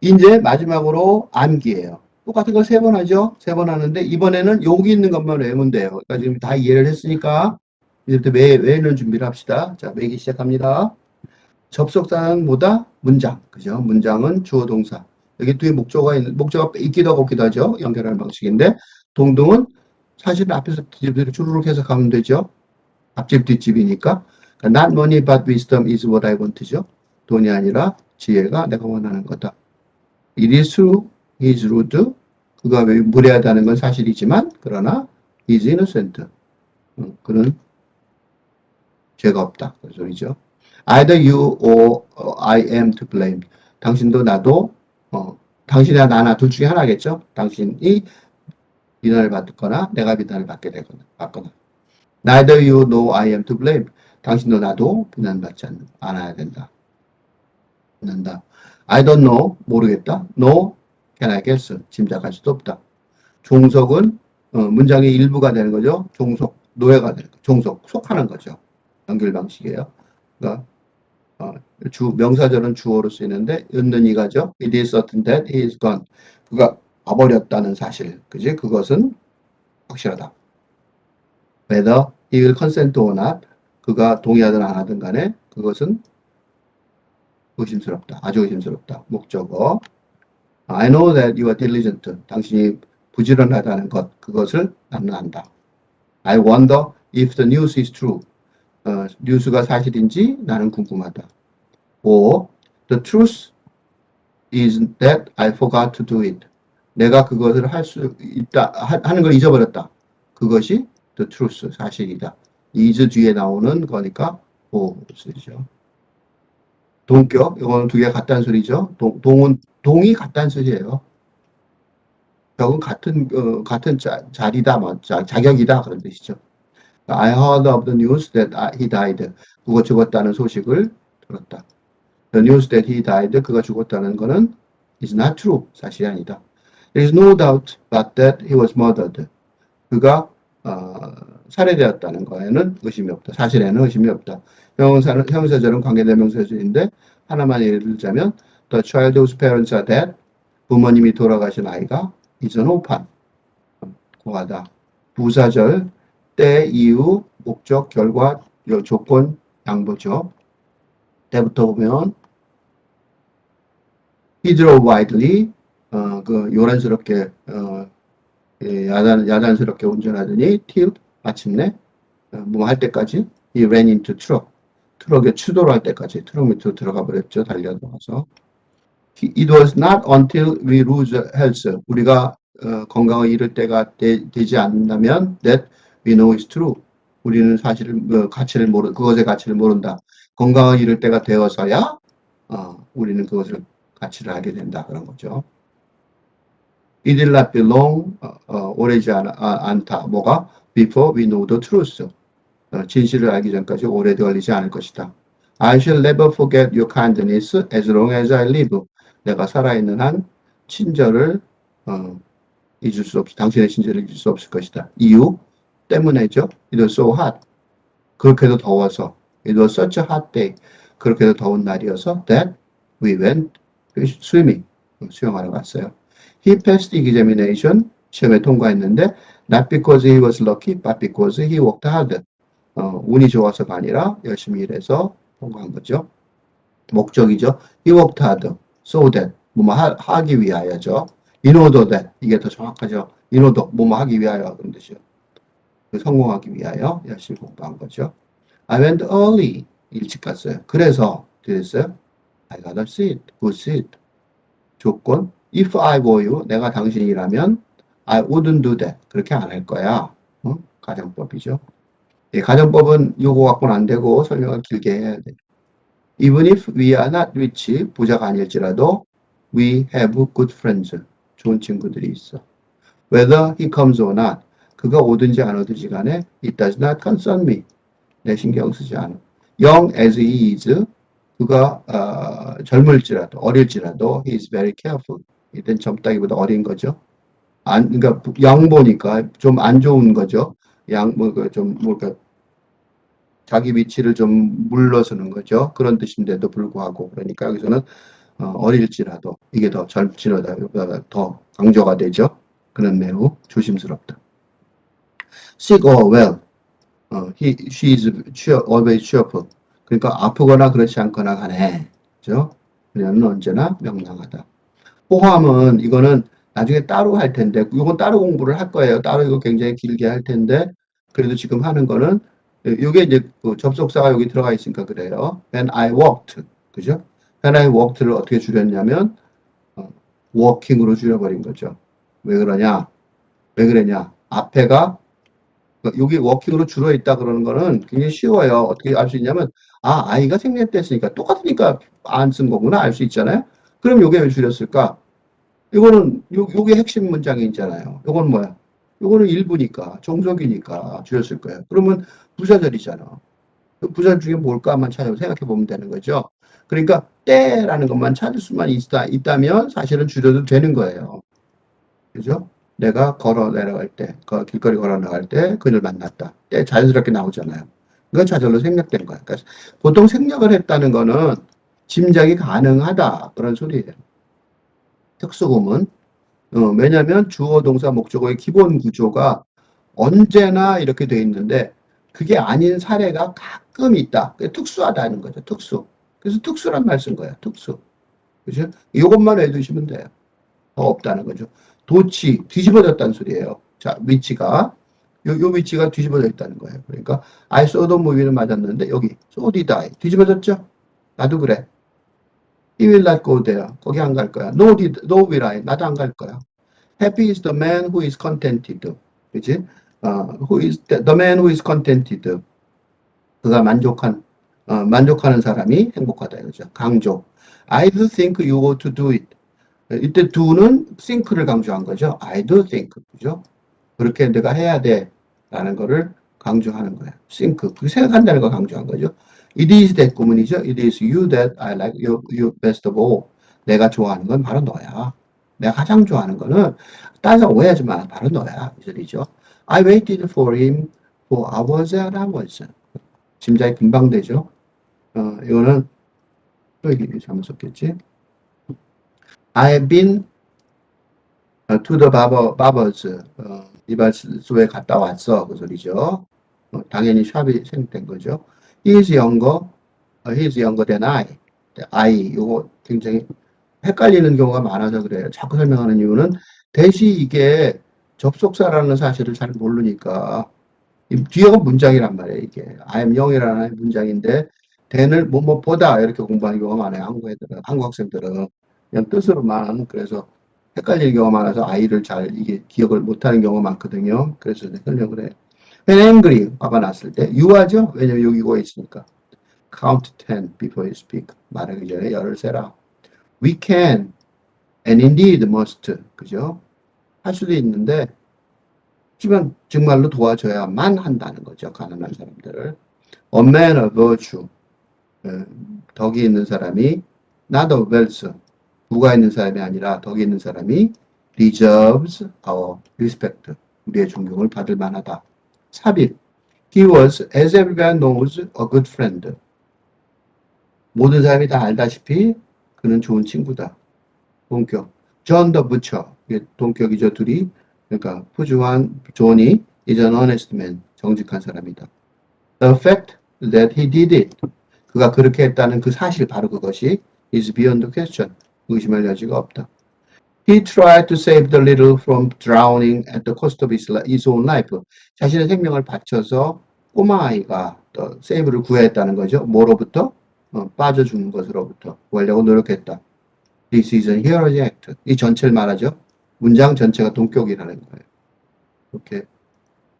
이제 마지막으로 암기예요. 똑같은 걸 세 번 하죠. 세 번 하는데 이번에는 여기 있는 것만 외우면 돼요. 그러니까 지금 다 이해를 했으니까 이제부터 외, 외우는 준비를 합시다. 자, 외기 시작합니다. 접속사는 뭐다? 문장. 그죠? 문장은 주어 동사. 여기 뒤에 목조가 있는, 목조가 있기도 하고 없기도 하죠. 연결하는 방식인데, 동동은 사실 앞에서 뒤집대로 주르륵 해서 가면 되죠. 앞집 뒷집이니까. 그러니까 not money but wisdom is what I want죠. 돈이 아니라 지혜가 내가 원하는 거다. It is rude. 그가 왜 무례하다는 건 사실이지만, 그러나 is innocent. 어, 그는 죄가 없다. 그 소리죠. Either you or I am to blame. 당신도 나도 어, 당신이나 나나 둘 중에 하나겠죠. 당신이 비난을 받거나 내가 비난을 받게 되거나 받거나. Neither you nor I am to blame. 당신도 나도 비난받지 않, 않아야 된다. 않는다. I don't know. 모르겠다. No. Can I guess? 짐작할 수도 없다. 종속은 어, 문장의 일부가 되는 거죠. 종속, 노예가 되는 거. 종속, 속하는 거죠. 연결 방식이에요. 그러니까 어, 주 명사절은 주어로 쓰이는데 있는 이가죠. It is certain that he is gone. 그가 와버렸다는 사실. 그지? 그것은 확실하다. Whether he will consent or not. 그가 동의하든 안 하든 간에 그것은 의심스럽다. 아주 의심스럽다. 목적어. I know that you are diligent. 당신이 부지런하다는 것. 그것을 나는 안다. I wonder if the news is true. 어, 뉴스가 사실인지 나는 궁금하다. or the truth is that I forgot to do it. 내가 그것을 할 수 있다 하, 하는 걸 잊어버렸다. 그것이 the truth 사실이다. is 뒤에 나오는 거니까 or 쓰죠. 동격 이거는 두 개 같다는 소리죠. 동, 동은 동이 같다는 소리예요. 격은 같은 어, 같은 자, 자리다, 뭐, 자, 자격이다 그런 뜻이죠. I heard of the news that he died. 그가 죽었다는 소식을 들었다. The news that he died. 그가 죽었다는 것은 is not true. 사실이 아니다. There is no doubt but that he was murdered. 그가 어, 살해되었다는 거에는 의심이 없다. 사실에는 의심이 없다. 형용사는 형용사절은 관계대명사절인데 하나만 예를 들자면 the child whose parents are dead. 부모님이 돌아가신 아이가 an orphan. 고하다. 부사절 때, 이유, 목적, 결과, 요 조건, 양보죠. 때부터 보면 he drove widely 어, 그 요란스럽게 어, 예, 야단 야단스럽게 운전하더니 till 마침내 어, 뭐할 때까지 he ran into truck 트럭에 추돌 할 때까지 트럭 밑으로 들어가 버렸죠 달려들어가서 He- it was not until we lose health 우리가 어, 건강을 잃을 때가 되, 지 않는다면 that we know is true. 우리는 사실을 어, 가치를 모르 그것의 가치를 모른다. 건강을 잃을 때가 되어서야 어, 우리는 그것을 가치를 알게 된다 그런 거죠. It will not be long 어, 어, 오래지 않, 아, 않다. 뭐가 before we know the truth. 어, 진실을 알기 전까지 오래 걸리지 않을 것이다. I shall never forget your kindness as long as I live. 내가 살아있는 한 친절을 어, 잊을 수 없, 당신의 친절을 잊을 수 없을 것이다. 이유 때문에죠. It was so hot. 그렇게도 더워서. It was such a hot day. 그렇게도 더운 날이어서 that we went swimming. 수영하러 갔어요. He passed the examination. 시험에 통과했는데 not because he was lucky, but because he worked hard. 어, 운이 좋아서가 아니라 열심히 일해서 통과한 거죠. 목적이죠. He worked hard. So that. 뭐 하, 하기 위하여죠. In order that. 이게 더 정확하죠. In order. 뭐 하기 위하여. 그런 뜻이요. 성공하기 위하여 열심히 공부한 거죠. I went early. 일찍 갔어요. 그래서 그랬어요. I got a seat. Good seat. 조건. If I were you, 내가 당신이라면 I wouldn't do that. 그렇게 안 할 거야. 어? 가정법이죠. 예, 가정법은 요거 갖고는 안 되고 설명을 길게 해야 돼. Even if we are not rich, 부자가 아닐지라도 we have good friends. 좋은 친구들이 있어. Whether he comes or not. 그가 오든지 안 오든지 간에 it does not concern me. 내 신경 쓰지 않아. Young as he is, 그가 어, 젊을지라도 어릴지라도 he is very careful. 이땐 젊다기보다 어린 거죠. 안 그러니까 양보니까 좀 안 좋은 거죠. 양 뭐좀 뭐랄까 자기 위치를 좀 물러서는 거죠. 그런 뜻인데도 불구하고 그러니까 여기서는 어, 릴지라도 이게 더 젊지라도 더 강조가 되죠. 그는 매우 조심스럽다. sick or well. 어, he, she is cheer, always cheerful. 그러니까 아프거나 그렇지 않거나 간에, 그죠? 그녀는 언제나 명랑하다. 포함은 이거는 나중에 따로 할 텐데, 이건 따로 공부를 할 거예요. 따로 이거 굉장히 길게 할 텐데, 그래도 지금 하는 거는, 이게 이제 그 접속사가 여기 들어가 있으니까 그래요. When I walked. 그죠? When I walked를 어떻게 줄였냐면, 어, walking으로 줄여버린 거죠. 왜 그러냐? 왜 그러냐? 앞에가 그러니까 여기 워킹으로 줄어 있다 그러는 거는 굉장히 쉬워요. 어떻게 알 수 있냐면 아 아이가 생략됐으니까 똑같으니까 안 쓴 거구나 알 수 있잖아요. 그럼 요게 왜 줄였을까? 이거는 요 요게 핵심 문장이 있잖아요. 요건 뭐야? 요거는 일부니까 종속이니까 줄였을 거예요. 그러면 부사절이잖아. 그 부사절 중에 뭘까만 찾아 생각해 보면 되는 거죠. 그러니까 때라는 것만 찾을 수만 있다 있다면 사실은 줄여도 되는 거예요. 그죠? 내가 걸어 내려갈 때, 그 길거리 걸어 나갈 때 그를 만났다. 때 자연스럽게 나오잖아요. 그건 좌절로 생략된 거야. 그러니까 보통 생략을 했다는 거는 짐작이 가능하다. 그런 소리예요. 특수구문. 어, 왜냐면 주어, 동사, 목적어의 기본 구조가 언제나 이렇게 돼 있는데 그게 아닌 사례가 가끔 있다. 특수하다는 거죠. 특수. 그래서 특수란 말 쓴 거야. 특수. 그죠? 이것만 해두시면 돼요. 더 없다는 거죠. 도치, 뒤집어졌다는 소리예요. 자, 위치가. 요, 요 위치가 뒤집어져 있다는 거예요. 그러니까, I saw the movie는 맞았는데, 여기, so did I. 뒤집어졌죠? 나도 그래. He will not go there. 거기 안 갈 거야. No did, no will I. 나도 안 갈 거야. Happy is the man who is contented. 그지? 어, who is, the, the man who is contented. 그가 만족한, 어, 만족하는 사람이 행복하다. 이거죠. 강조. I do think you ought to do it. 이때 do는 think를 강조한 거죠. I do think. 그죠? 그렇게 내가 해야 돼. 라는 거를 강조하는 거예요. think. 그렇게 생각한다는 걸 강조한 거죠. It is that 구문이죠. It is you that I like, you, you best of all. 내가 좋아하는 건 바로 너야. 내가 가장 좋아하는 거는 따서 오해하지 마. 바로 너야. 이 소리죠. I waited for him for hours and hours. 짐작이 금방 되죠. 어, 이거는 또 이게 잘못 썼겠지. I have been uh, to the barber, barbers. 어, 이발소에 갔다 왔어. 그 소리죠. 어, 당연히 샵이 생긴 거죠. He is younger. 어, he is younger than I. I. 이거 굉장히 헷갈리는 경우가 많아서 그래요. 자꾸 설명하는 이유는 대시 이게 접속사라는 사실을 잘 모르니까 이 뒤에가 문장이란 말이에요. 이게 I am young이라는 문장인데 than을 뭐뭐 보다 이렇게 공부하는 경우가 많아요. 한국 애들은, 한국 학생들은. 그냥 뜻으로만 그래서 헷갈리는 경우가 많아서 아이를 잘 이게 기억을 못하는 경우가 많거든요. 그래서 설명을 해요. When angry, 화가 났을 때 유하죠? 왜냐면 여기 고 있으니까. Count ten before you speak. 말하기 전에 열을 세라. We can and indeed must. 그죠? 할 수도 있는데 하지만 정말로 도와줘야만 한다는 거죠. 가난한 사람들을. A man of virtue. 어, 덕이 있는 사람이 not of wealth. 부가 있는 사람이 아니라 덕이 있는 사람이 deserves our respect. 우리의 존경을 받을 만하다. 삽입. He was, as everyone knows, a good friend. 모든 사람이 다 알다시피 그는 좋은 친구다. 동격. John butcher. 이게 동격이죠, 둘이. 그러니까 푸주한 존이 is an honest man. 정직한 사람이다. The fact that he did it. 그가 그렇게 했다는 그 사실 바로 그것이 is beyond question. 의심할 여지가 없다. He tried to save the little from drowning at the cost of his, his own life. 자신의 생명을 바쳐서 꼬마 아이가 또 세이브를 구했다는 거죠. 뭐로부터? 어, 빠져 죽는 것으로부터 구하려고 노력했다. This is a heroic act. 이 전체를 말하죠. 문장 전체가 동격이라는 거예요. 이렇게